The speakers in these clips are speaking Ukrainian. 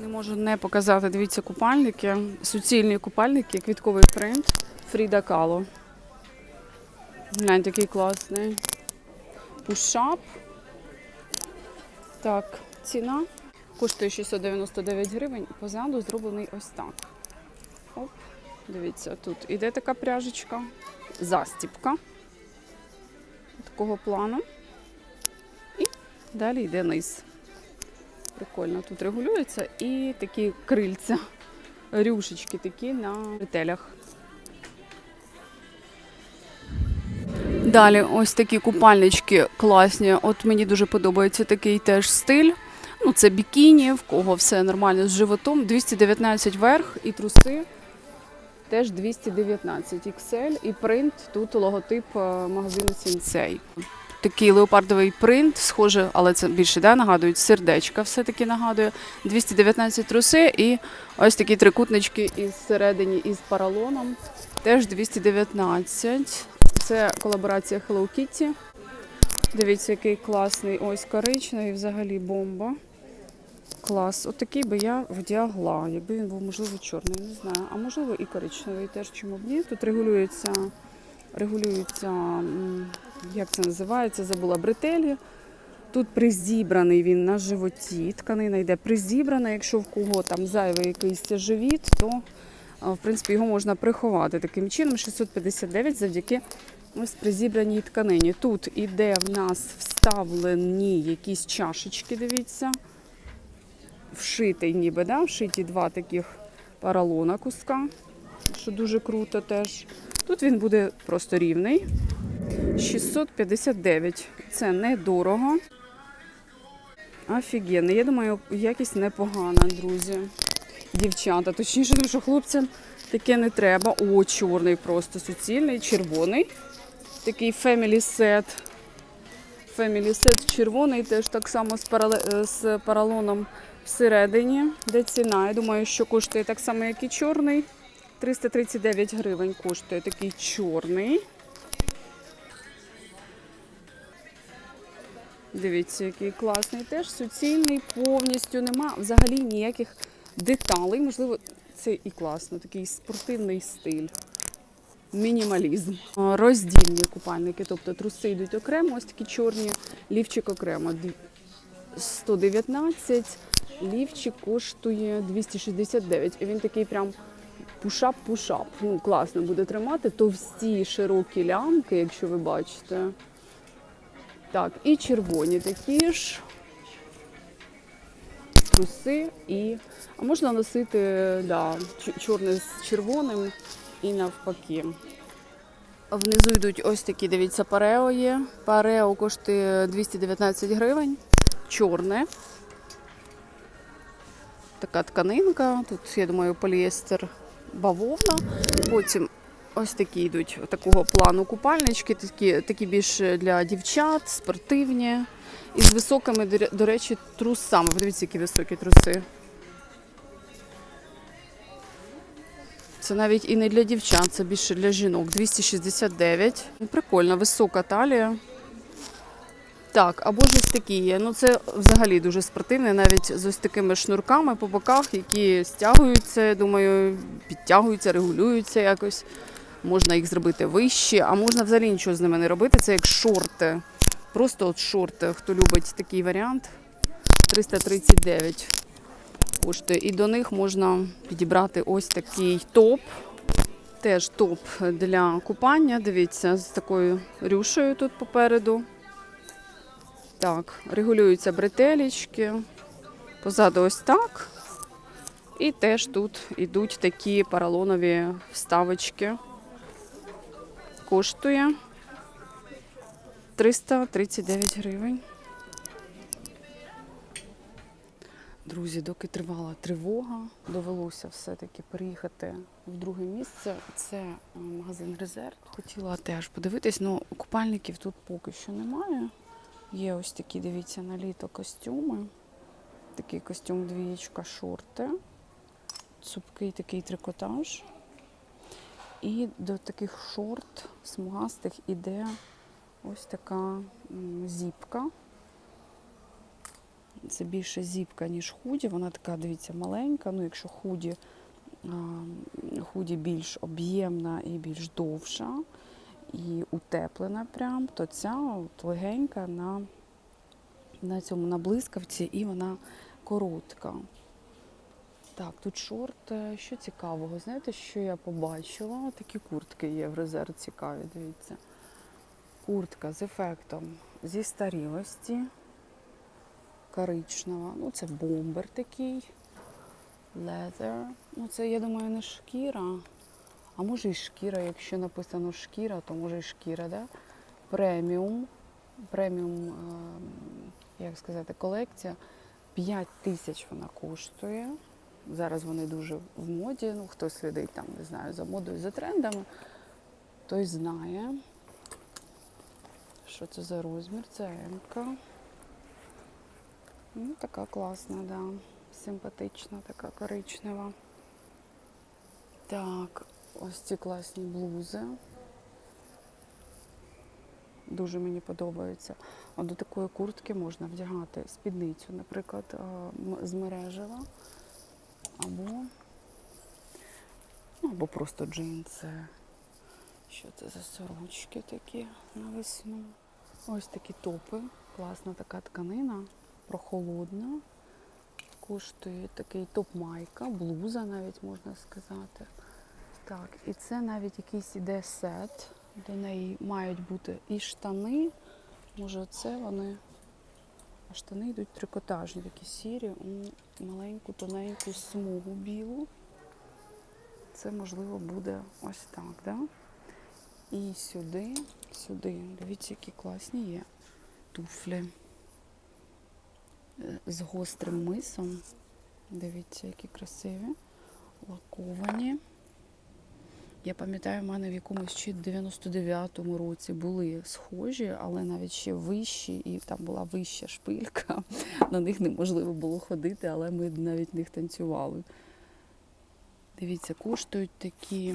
Не можу не показати, дивіться, купальники, суцільні купальники, квітковий принт Фріда Кало. Глянь, такий класний. Пушап. Так, ціна коштує 699 гривень. Позаду зроблений ось так. Оп, дивіться, тут іде така пряжечка, застіпка такого плану. І далі йде низ. Прикольно тут регулюється і такі крильця, рюшечки такі на ретелях. Далі ось такі купальнички класні. От мені дуже подобається такий теж стиль. Ну, це бікіні, в кого все нормально з животом. 219 верх і труси теж 219 XL. І принт тут логотип е, магазину Сінцей. Такий леопардовий принт, схоже, але це більше да, нагадують сердечка, все-таки нагадує. 219 труси і ось такі трикутнички із середині із паралоном. Теж 219. Це колаборація Hello Kitty. Дивіться, який класний. Ось коричневий, взагалі бомба. Клас. От такий би я вдягла, якби він був, можливо, чорний, не знаю. А можливо і коричневий теж чому б ні. Тут регулюється, регулюється, як це називається, забула бретелі. Тут призібраний він на животі. Тканина йде призібрана. Якщо в кого там зайвий якийсь живіт, то в принципі його можна приховати таким чином. 659 завдяки ось призібраній тканині. Тут іде в нас вставлені якісь чашечки, дивіться. Вшитий ніби, да? вшиті два таких паралона куска, що дуже круто теж. Тут він буде просто рівний. 659. Це недорого. Офігенно. Я думаю, якість непогана, друзі. Дівчата. Точніше, тому що хлопцям таке не треба. О, чорний просто суцільний, червоний. Такий family set. Family set червоний, теж так само з, парале- е, з паралоном всередині. Де ціна? Я думаю, що коштує так само, як і чорний. 339 гривень коштує такий чорний. Дивіться, який класний. Теж суцільний, повністю нема взагалі ніяких деталей. Можливо, це і класно, такий спортивний стиль. Мінімалізм. Роздільні купальники, тобто труси йдуть окремо, ось такі чорні, лівчик окремо. 119, лівчик коштує 269. І він такий прям пушап-пушап. Ну, класно буде тримати. Товсті широкі лямки, якщо ви бачите. Так, і червоні такі ж. Труси і. А можна носити да, чорне з червоним і навпаки. Внизу йдуть ось такі, дивіться, парео є. Парео коштує 219 гривень. Чорне. Така тканинка. Тут, я думаю, поліестер бавовна. Потім ось такі йдуть такого плану купальнички, такі, такі більш для дівчат, спортивні. І з високими, до речі, трусами. Подивіться, які високі труси. Це навіть і не для дівчат, це більше для жінок. 269. Прикольно, висока талія. Так, або ж ось такі є. Ну це взагалі дуже спортивне, навіть з ось такими шнурками по боках, які стягуються, думаю, підтягуються, регулюються якось. Можна їх зробити вищі, а можна взагалі нічого з ними не робити. Це як шорти. Просто от шорти. Хто любить такий варіант. 339 коштує. І до них можна підібрати ось такий топ. Теж топ для купання. Дивіться, з такою рюшею тут попереду. Так, регулюються бретелічки. Позаду ось так. І теж тут йдуть такі поролонові вставочки. Коштує 339 гривень. Друзі, доки тривала тривога, довелося все-таки переїхати в друге місце. Це е, магазин Резерв. Хотіла теж подивитись, але купальників тут поки що немає. Є ось такі, дивіться, на літо костюми. Такий костюм двієчка, шорти, цупкий такий трикотаж. І до таких шорт смугастих іде ось така зіпка. Це більше зіпка, ніж худі. Вона така, дивіться, маленька. Ну, якщо худі, худі більш об'ємна і більш довша і утеплена прям, то ця от легенька на, на цьому на блискавці і вона коротка. Так, тут шорт. Що цікавого? Знаєте, що я побачила? Такі куртки є в резерв цікаві, дивіться. Куртка з ефектом зістарілості, коричнева. Ну, це бомбер такий. Leather. Ну, це, я думаю, не шкіра. А може і шкіра, якщо написано шкіра, то може і шкіра, да? Преміум. Преміум, ем, як сказати, колекція. 5 тисяч вона коштує. Зараз вони дуже в моді. Ну, хто слідить там, не знаю, за модою, за трендами, той знає. Що це за розмір? Це М-ка. Ну, така класна, да. Симпатична, така коричнева. Так, ось ці класні блузи. Дуже мені подобаються. До такої куртки можна вдягати спідницю, наприклад, з мережева. Або, ну, або просто джинси. Що це за сорочки такі на весну? Ось такі топи. Класна така тканина, прохолодна. Коштує такий топ-майка, блуза навіть можна сказати. Так, і це навіть якийсь іде сет. До неї мають бути і штани. Може, це вони. Штани йдуть трикотажні, такі сірі, маленьку, тоненьку смугу білу. Це можливо буде ось так, да? І сюди, сюди. Дивіться, які класні є туфлі Е, з гострим мисом. Дивіться, які красиві, лаковані. Я пам'ятаю, в мене в якомусь чи 99-му році були схожі, але навіть ще вищі, і там була вища шпилька. На них неможливо було ходити, але ми навіть них танцювали. Дивіться, коштують такі.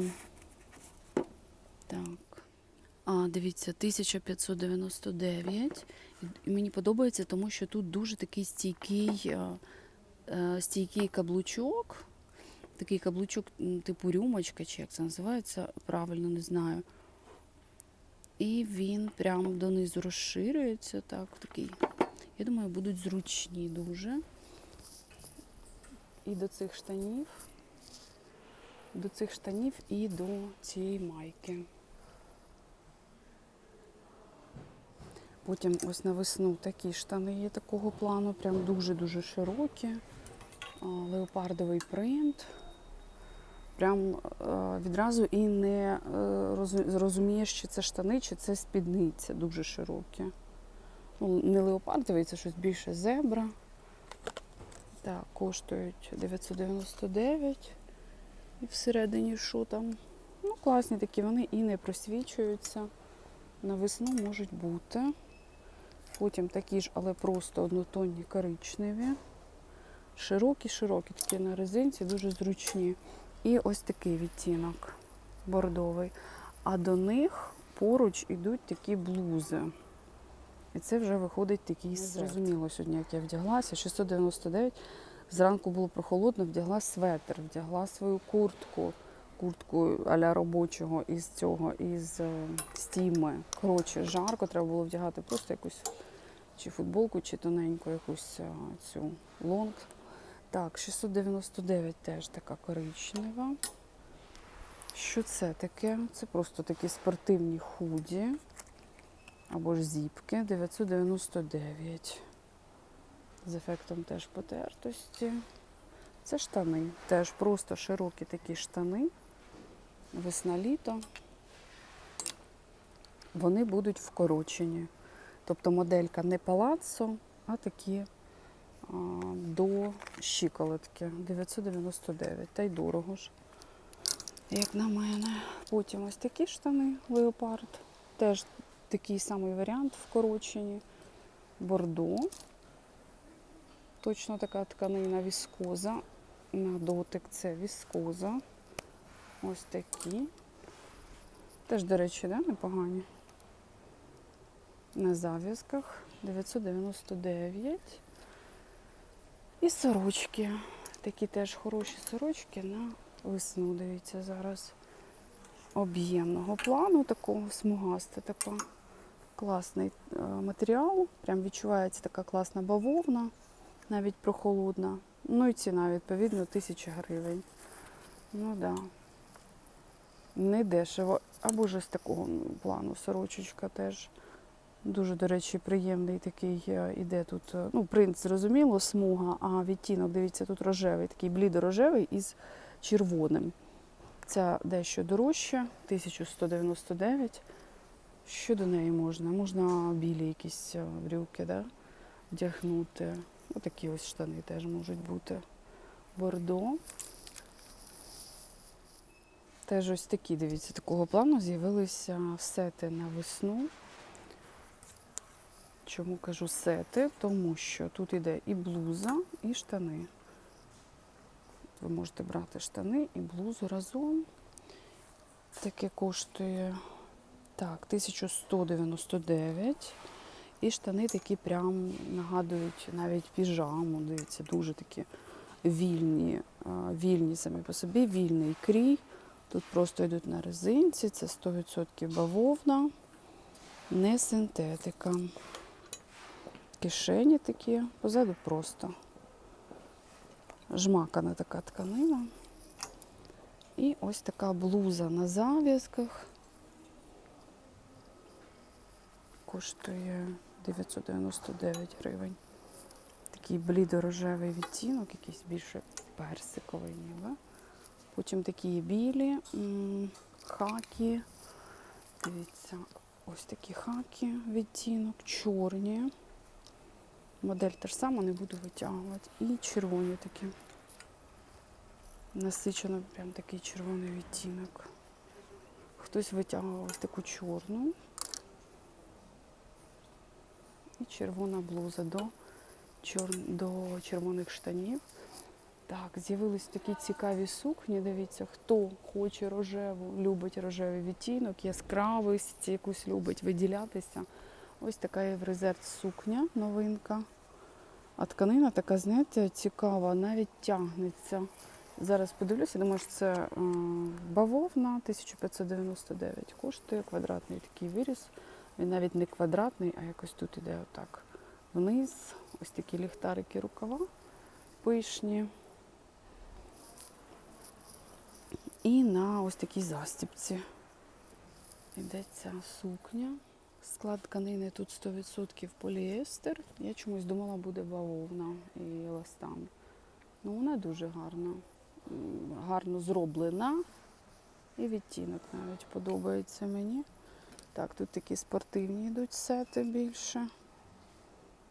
Так. А, дивіться, 1599. І- мені подобається, тому що тут дуже такий стійкий, е, е, стійкий каблучок. Такий каблучок, типу рюмочка, чи як це називається, правильно не знаю. І він прямо донизу розширюється. Так, такий. Я думаю, будуть зручні дуже. І до цих штанів, до цих штанів і до цієї майки. Потім ось на весну такі штани є такого плану, прям дуже-дуже широкі. Леопардовий принт. Прям е, відразу і не е, розу- зрозумієш, чи це штани, чи це спідниця дуже широкі. Ну, не леопардовий, це щось більше зебра. Так, коштують 999. І всередині що там? Ну, класні такі, вони і не просвічуються. На весну можуть бути. Потім такі ж, але просто однотонні коричневі. Широкі-широкі, такі на резинці, дуже зручні. І ось такий відтінок бордовий. А до них поруч ідуть такі блузи. І це вже виходить такий зрозуміло сьогодні, як я вдяглася. 699. Зранку було прохолодно, вдягла светр, вдягла свою куртку, куртку аля робочого із цього, із е, стіми. Коротше, жарко, треба було вдягати просто якусь чи футболку, чи тоненьку якусь е, цю лонг. Так, 699 теж така коричнева. Що це таке? Це просто такі спортивні худі або ж зіпки 999. З ефектом теж потертості. Це штани. Теж просто широкі такі штани. Весна-літо. Вони будуть вкорочені. Тобто моделька не палаццо, а такі до щиколотки 999. Та й дорого ж, як на мене. Потім ось такі штани леопард. Теж такий самий варіант вкорочені. Бордо. Точно така тканина віскоза. На дотик це віскоза. Ось такі. Теж, до речі, да, непогані. На зав'язках 999. І сорочки. Такі теж хороші сорочки на весну. Дивіться, зараз об'ємного плану, такого смугаста, така класний е, матеріал. Прям відчувається така класна бавовна, навіть прохолодна. Ну і ціна, відповідно, 1000 гривень. Ну. Да. Не дешево. Або ж з такого ну, плану сорочечка теж. Дуже, до речі, приємний такий е, іде тут. е, Ну, принт, зрозуміло, смуга, а відтінок, дивіться, тут рожевий, такий блідо-рожевий із червоним. Ця дещо дорожча, 1199. Що до неї можна? Можна білі якісь е, брюки, да? вдягнути. Отакі ось штани теж можуть бути. Бордо. Теж ось такі, дивіться, такого плану з'явилися сети на весну. Чому кажу сети? Тому що тут іде і блуза, і штани. Ви можете брати штани і блузу разом. Таке коштує так, 1199. І штани такі прям нагадують навіть піжаму. Дивіться, дуже такі вільні, вільні самі по собі, вільний крій. Тут просто йдуть на резинці, це 100% бавовна, не синтетика. Кишені такі, позаду просто. Жмакана така тканина. І ось така блуза на зав'язках. Коштує 999 гривень. Такий блідо-рожевий відтінок, якийсь більше персиковий ніби. Потім такі білі хакі. Дивіться, ось такі хакі відтінок, чорні. Модель та ж сама, не буду витягувати. І червоні такі. Насичено прям такий червоний відтінок. Хтось витягував таку чорну. І червона блуза до, чор... до червоних штанів. Так, з'явились такі цікаві сукні. Дивіться, хто хоче рожеву, любить рожевий відтінок, яскравість, якусь любить виділятися. Ось така є в резерв сукня, новинка. А тканина така, знаєте, цікава, навіть тягнеться. Зараз подивлюся, думаю, що це бавовна 1599 коштує, квадратний такий виріс. Він навіть не квадратний, а якось тут іде отак вниз. Ось такі ліхтарики рукава пишні. І на ось такій застіпці йдеться сукня. Склад тканини тут 100% поліестер. Я чомусь думала, буде бавовна і еластан. Ну, вона дуже гарна. Гарно зроблена. І відтінок навіть подобається мені. Так, тут такі спортивні йдуть сети більше.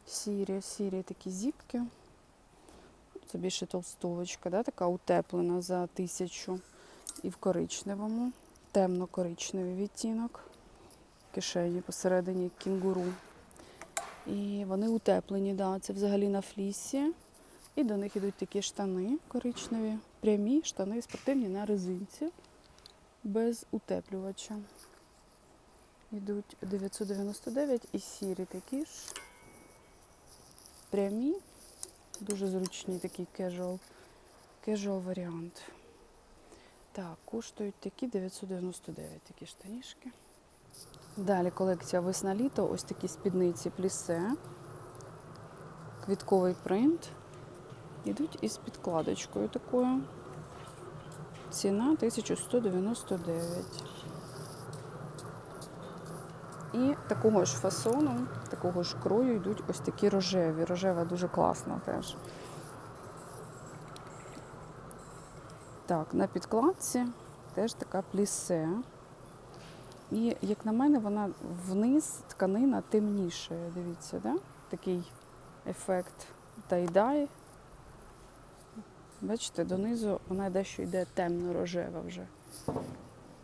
Сірі, сірі такі зіпки. Це більше толстовочка, да? така утеплена за тисячу. І в коричневому, темно-коричневий відтінок. Кишені посередині кінгуру. І вони утеплені, да, це взагалі на флісі. І до них йдуть такі штани коричневі, прямі штани спортивні на резинці, без утеплювача. Йдуть 999 і сірі такі ж. Прямі, дуже зручні такий casual, casual варіант. Так, коштують такі 999 такі штанішки. Далі колекція весна-літо, ось такі спідниці плісе, квітковий принт. Йдуть із підкладочкою такою. Ціна 1199. І такого ж фасону, такого ж крою йдуть ось такі рожеві. Рожева дуже класна теж. Так, на підкладці теж така плісе. І, як на мене, вона вниз тканина темніша. Дивіться, да? такий ефект тай-дай. Бачите, донизу вона дещо йде темно-рожева вже.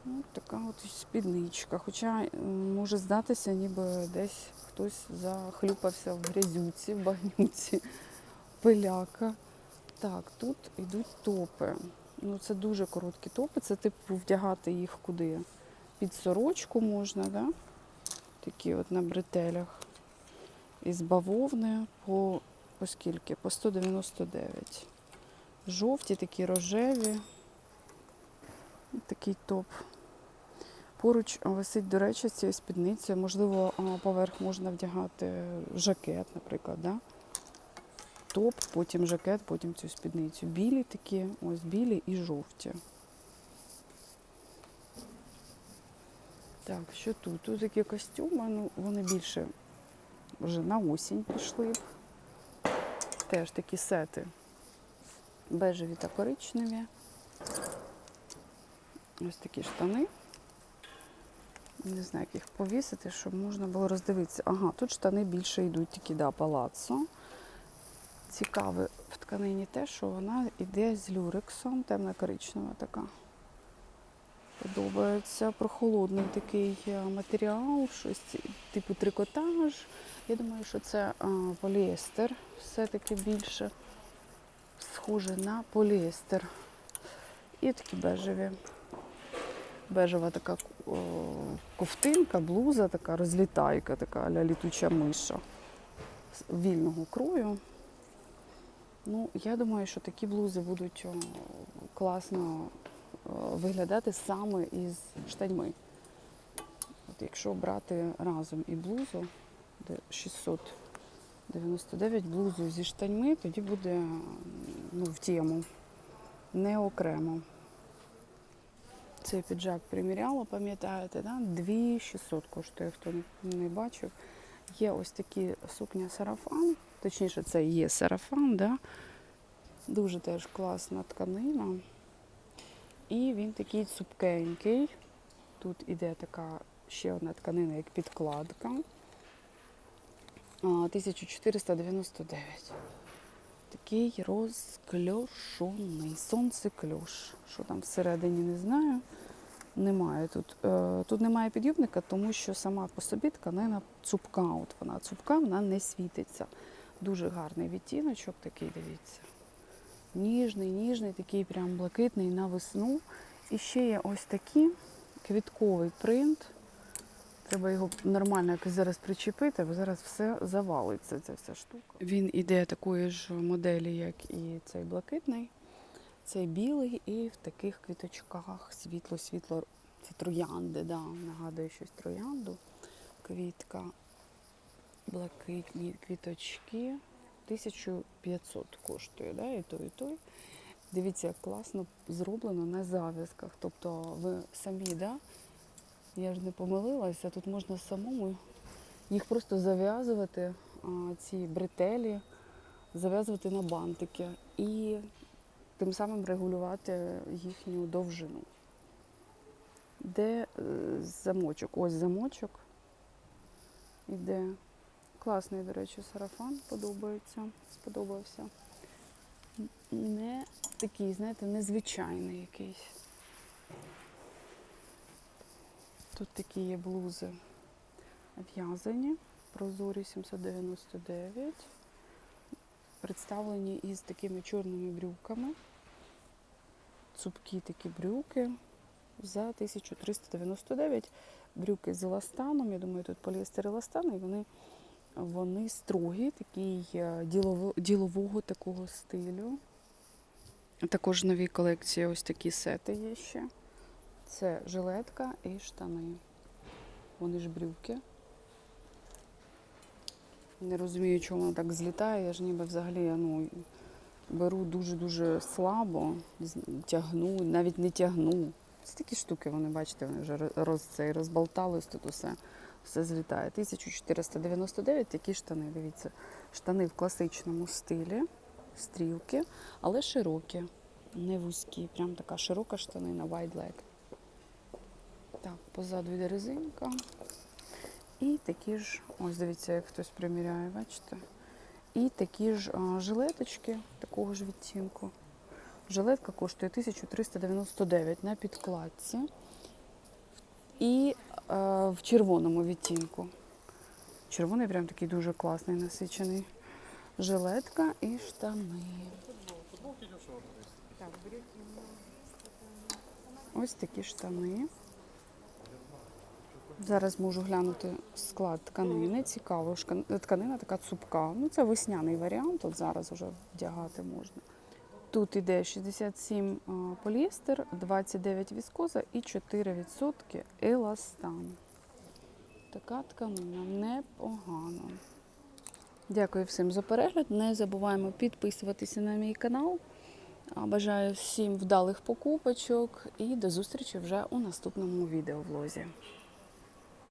Ну, така от спідничка. Хоча може здатися, ніби десь хтось захлюпався в грязюці, в багнюці, пиляка. Так, тут йдуть топи. Ну, це дуже короткі топи. Це типу вдягати їх куди? Під сорочку можна, да? такі от на бретелях. Із бавовни по по скільки? По 199. Жовті, такі рожеві. Такий топ. Поруч висить, до речі, з цією спідницею. Можливо, поверх можна вдягати жакет, наприклад. Да? Топ, потім жакет, потім цю спідницю. Білі такі, ось білі і жовті. Так, що тут? Тут такі костюми, ну вони більше вже на осінь пішли. Теж такі сети бежеві та коричневі. Ось такі штани. Не знаю, як їх повісити, щоб можна було роздивитися. Ага, тут штани більше йдуть такі, да, палацо. Цікаве в тканині те, що вона йде з люрексом, темна коричнева така. Подобається прохолодний такий е, матеріал, щось типу трикотаж. Я думаю, що це поліестер. Все-таки більше схоже на поліестер. І такі бежеві. Бежева така о, ковтинка, блуза, така розлітайка, така а-ля літуча миша вільного крою. Ну, я думаю, що такі блузи будуть о, класно виглядати саме із штаньми. От якщо брати разом і блузу, де 699 блузу зі штаньми, тоді буде ну, в тему, не окремо. Цей піджак приміряла, пам'ятаєте, да? 2600 коштує, хто не- бачив. Є ось такі сукня сарафан, точніше, це є сарафан, да? дуже теж класна тканина. І він такий цупкенький. Тут іде така ще одна тканина, як підкладка. 1499. Такий розкльошений. Сонцекльош. Що там всередині, не знаю. Немає тут. Е, Тут немає підйомника, тому що сама по собі тканина цупка. От вона цупка, вона не світиться. Дуже гарний відтіночок такий, дивіться. Ніжний, ніжний, такий прям блакитний на весну. І ще є ось такий квітковий принт. Треба його нормально якось зараз причепити, бо зараз все завалиться, ця вся штука. Він іде такої ж моделі, як і цей блакитний. Цей білий і в таких квіточках світло-світло. Це троянди, да, нагадує щось троянду. Квітка, блакитні квіточки. 1500 коштує, да, і той, і той. Дивіться, як класно зроблено на зав'язках. Тобто ви самі, да, я ж не помилилася, тут можна самому їх просто зав'язувати, ці бретелі, зав'язувати на бантики і тим самим регулювати їхню довжину. Де е, замочок? Ось замочок. Іде. Класний, до речі, сарафан подобається. Сподобався. Не такий, знаєте, незвичайний якийсь. Тут такі є блузи в'язані, прозорі 799. Представлені із такими чорними брюками. Цупкі такі брюки за 1399. Брюки з еластаном. Я думаю, тут поліестер еластан, і вони, вони строгі, такий е, ділово, ділового такого стилю. Також в новій колекції ось такі сети є ще. Це жилетка і штани. Вони ж брюки. Не розумію, чому воно так злітає. Я ж ніби взагалі ну, беру дуже-дуже слабо, тягну, навіть не тягну. Це такі штуки, вони, бачите, вони вже роз, цей, розболтались, тут усе, все злітає. 1499 такі штани, дивіться. Штани в класичному стилі, стрілки, але широкі, не вузькі. Прям така широка штанина, wide leg. Так, позаду йде резинка. І такі ж, ось дивіться, як хтось приміряє, бачите? І такі ж жилеточки такого ж відтінку. Жилетка коштує 1399 на підкладці. І в червоному відтінку. Червоний прям такий дуже класний, насичений. Жилетка і штани. Ось такі штани. Зараз можу глянути склад тканини. Цікаво, тканина така цупка. Ну, це весняний варіант, от зараз вже вдягати можна. Тут іде 67 а, поліестер, 29 віскоза і 4% еластан. Така тканина непогана. Дякую всім за перегляд. Не забуваємо підписуватися на мій канал. Бажаю всім вдалих покупочок і до зустрічі вже у наступному відеовлозі.